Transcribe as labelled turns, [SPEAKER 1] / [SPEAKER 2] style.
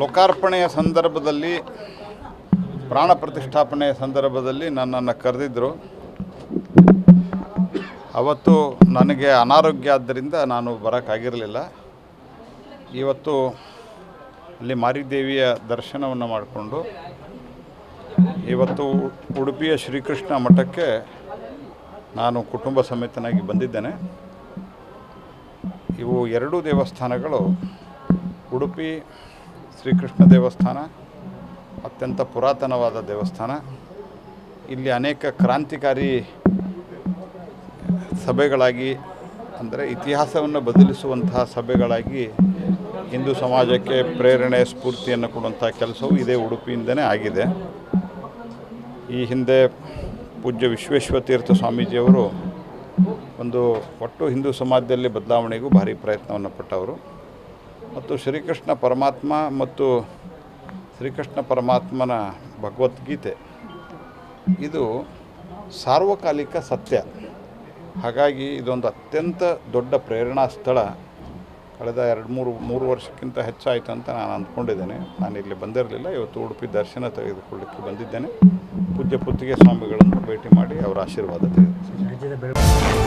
[SPEAKER 1] ಲೋಕಾರ್ಪಣೆಯ ಸಂದರ್ಭದಲ್ಲಿ, ಪ್ರಾಣ ಪ್ರತಿಷ್ಠಾಪನೆಯ ಸಂದರ್ಭದಲ್ಲಿ ನನ್ನನ್ನು ಕರೆದಿದ್ದರು ಅವತ್ತು ನನಗೆ ಅನಾರೋಗ್ಯ ಆದ್ದರಿಂದ ನಾನು ಬರೋಕ್ಕಾಗಿರಲಿಲ್ಲ. ಇವತ್ತು ಅಲ್ಲಿ ಮಾರಿದೇವಿಯ ದರ್ಶನವನ್ನು ಮಾಡಿಕೊಂಡು, ಇವತ್ತು ಉಡುಪಿಯ ಶ್ರೀಕೃಷ್ಣ ಮಠಕ್ಕೆ ನಾನು ಕುಟುಂಬ ಸಮೇತನಾಗಿ ಬಂದಿದ್ದೇನೆ. ಇವು ಎರಡೂ ದೇವಸ್ಥಾನಗಳು ಉಡುಪಿ ಶ್ರೀಕೃಷ್ಣ ದೇವಸ್ಥಾನ, ಅತ್ಯಂತ ಪುರಾತನವಾದ ದೇವಸ್ಥಾನ. ಇಲ್ಲಿ ಅನೇಕ ಕ್ರಾಂತಿಕಾರಿ ಸಭೆಗಳಾಗಿ, ಅಂದರೆ ಇತಿಹಾಸವನ್ನು ಬದಲಿಸುವಂತಹ ಸಭೆಗಳಾಗಿ ಹಿಂದೂ ಸಮಾಜಕ್ಕೆ ಪ್ರೇರಣೆ, ಸ್ಫೂರ್ತಿಯನ್ನು ಕೊಡುವಂಥ ಕೆಲಸವು ಇದೇ ಉಡುಪಿಯಿಂದನೇ ಆಗಿದೆ. ಈ ಹಿಂದೆ ಪೂಜ್ಯ ವಿಶ್ವೇಶ್ವತೀರ್ಥ ಸ್ವಾಮೀಜಿಯವರು ಒಂದು ಒಟ್ಟು ಹಿಂದೂ ಸಮಾಜದಲ್ಲಿ ಬದಲಾವಣೆಗೂ ಭಾರಿ ಪ್ರಯತ್ನವನ್ನು ಪಟ್ಟವರು. ಮತ್ತು ಶ್ರೀಕೃಷ್ಣ ಪರಮಾತ್ಮ ಮತ್ತು ಶ್ರೀಕೃಷ್ಣ ಪರಮಾತ್ಮನ ಭಗವದ್ಗೀತೆ. ಇದು ಸಾರ್ವಕಾಲಿಕ ಸತ್ಯ. ಹಾಗಾಗಿ ಇದೊಂದು ಅತ್ಯಂತ ದೊಡ್ಡ ಪ್ರೇರಣಾ ಸ್ಥಳ. ಕಳೆದ ಎರಡು ಮೂರು ಮೂರು ವರ್ಷಕ್ಕಿಂತ ಹೆಚ್ಚಾಯಿತು ಅಂತ ನಾನು ಅಂದ್ಕೊಂಡಿದ್ದೇನೆ. ನಾನು ಇಲ್ಲಿ ಬಂದಿರಲಿಲ್ಲ. ಇವತ್ತು ಉಡುಪಿ ದರ್ಶನ ತೆಗೆದುಕೊಳ್ಳಿಕ್ಕೆ ಬಂದಿದ್ದೇನೆ. ಪೂಜ್ಯ ಪುತ್ತಿಗೆ ಸ್ವಾಮಿಗಳನ್ನು ಭೇಟಿ ಮಾಡಿ ಅವರ ಆಶೀರ್ವಾದ ತೆಗೆದು